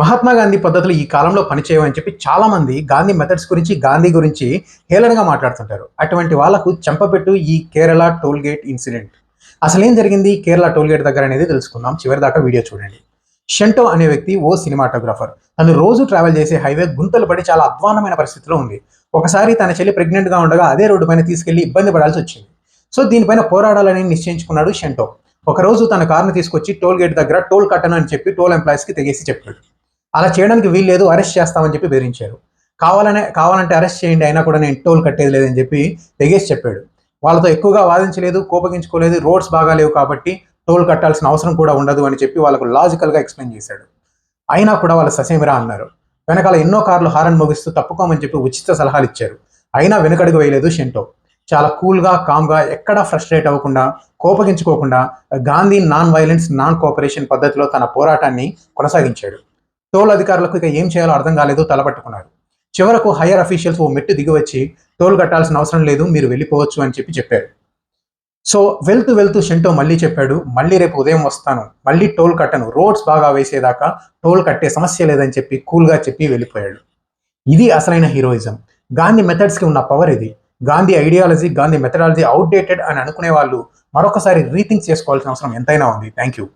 మహాత్మా గాంధీ పద్ధతులు ఈ కాలంలో పనిచేయవని చెప్పి చాలా మంది గాంధీ మెథడ్స్ గురించి గాంధీ గురించి హేళనగా మాట్లాడుతుంటారు. అటువంటి వాళ్ళకు చెంపపెట్టు ఈ కేరళ టోల్గేట్ ఇన్సిడెంట్. అసలు ఏం జరిగింది? కేరళ టోల్గేట్ దగ్గర అనేది తెలుసుకుందాం. చివరి దాకా వీడియో చూడండి. షెంటో అనే వ్యక్తి ఓ సినిమాటోగ్రాఫర్. తను రోజు ట్రావెల్ చేసే హైవే గుంతలు పడి చాలా అధ్వానమైన పరిస్థితిలో ఉంది. ఒకసారి తన చెల్లి ప్రెగ్నెంట్గా గా ఉండగా అదే రోడ్డు పైన తీసుకెళ్ళి ఇబ్బంది పడాల్సి వచ్చింది. సో దీనిపైన పోరాడాలని నిశ్చయించుకున్నాడు షెంటో. ఒకరోజు తన కారును తీసుకొచ్చి టోల్ గేట్ దగ్గర టోల్ కట్టను అని చెప్పి టోల్ ఎంప్లాయీస్కి తెగేసి చెప్పాడు. అలా చేయడానికి వీలు లేదు అరెస్ట్ చేస్తామని చెప్పి బెదిరించారు. కావాలనే కావాలంటే అరెస్ట్ చేయండి అయినా కూడా నేను టోల్ కట్టేది లేదని చెప్పి తెగేసి చెప్పాడు. వాళ్ళతో ఎక్కువగా వాదించలేదు కోపగించుకోలేదు రోడ్స్ బాగా లేవు కాబట్టి టోల్ కట్టాల్సిన అవసరం కూడా ఉండదు అని చెప్పి వాళ్ళకు లాజికల్గా ఎక్స్ప్లెయిన్ చేశాడు. అయినా కూడా వాళ్ళు ససేమిరా అన్నారు. వెనకాల ఎన్నో కార్లు హారన్ మోగిస్తూ తప్పుకోమని చెప్పి ఉచిత సలహాలు ఇచ్చారు. అయినా వెనకడుగు వేయలేదు షెంటో. చాలా కూల్గా కామ్గా ఎక్కడా ఫ్రస్ట్రేట్ అవ్వకుండా కోపగించుకోకుండా Gandhi non violence non cooperation పద్ధతిలో తన పోరాటాన్ని కొనసాగించాడు. టోల్ అధికారులకు ఇక ఏం చేయాలో అర్థం కాలేదు తలపట్టుకున్నారు. చివరకు హయ్యర్ అఫీషియల్స్ ఓ మెట్టు దిగివచ్చి టోల్ కట్టాల్సిన అవసరం లేదు మీరు వెళ్ళిపోవచ్చు అని చెప్పి చెప్పారు. సో వెళ్తూ వెళ్తూ షెంటో మళ్ళీ చెప్పాడు మళ్ళీ రేపు ఉదయం వస్తాను మళ్ళీ టోల్ కట్టను రోడ్స్ బాగా వేసేదాకా టోల్ కట్టే సమస్య లేదని చెప్పి కూల్గా చెప్పి వెళ్ళిపోయాడు. ఇది అసలైన హీరోయిజం. గాంధీ మెథడ్స్కి ఉన్న పవర్ ఇది. Gandhi ideology Gandhi methodology outdated అని అనుకునే వాళ్ళు మరొకసారి రీథింక్ చేసుకోవాల్సిన అవసరం ఎంతైనా ఉంది. Thank you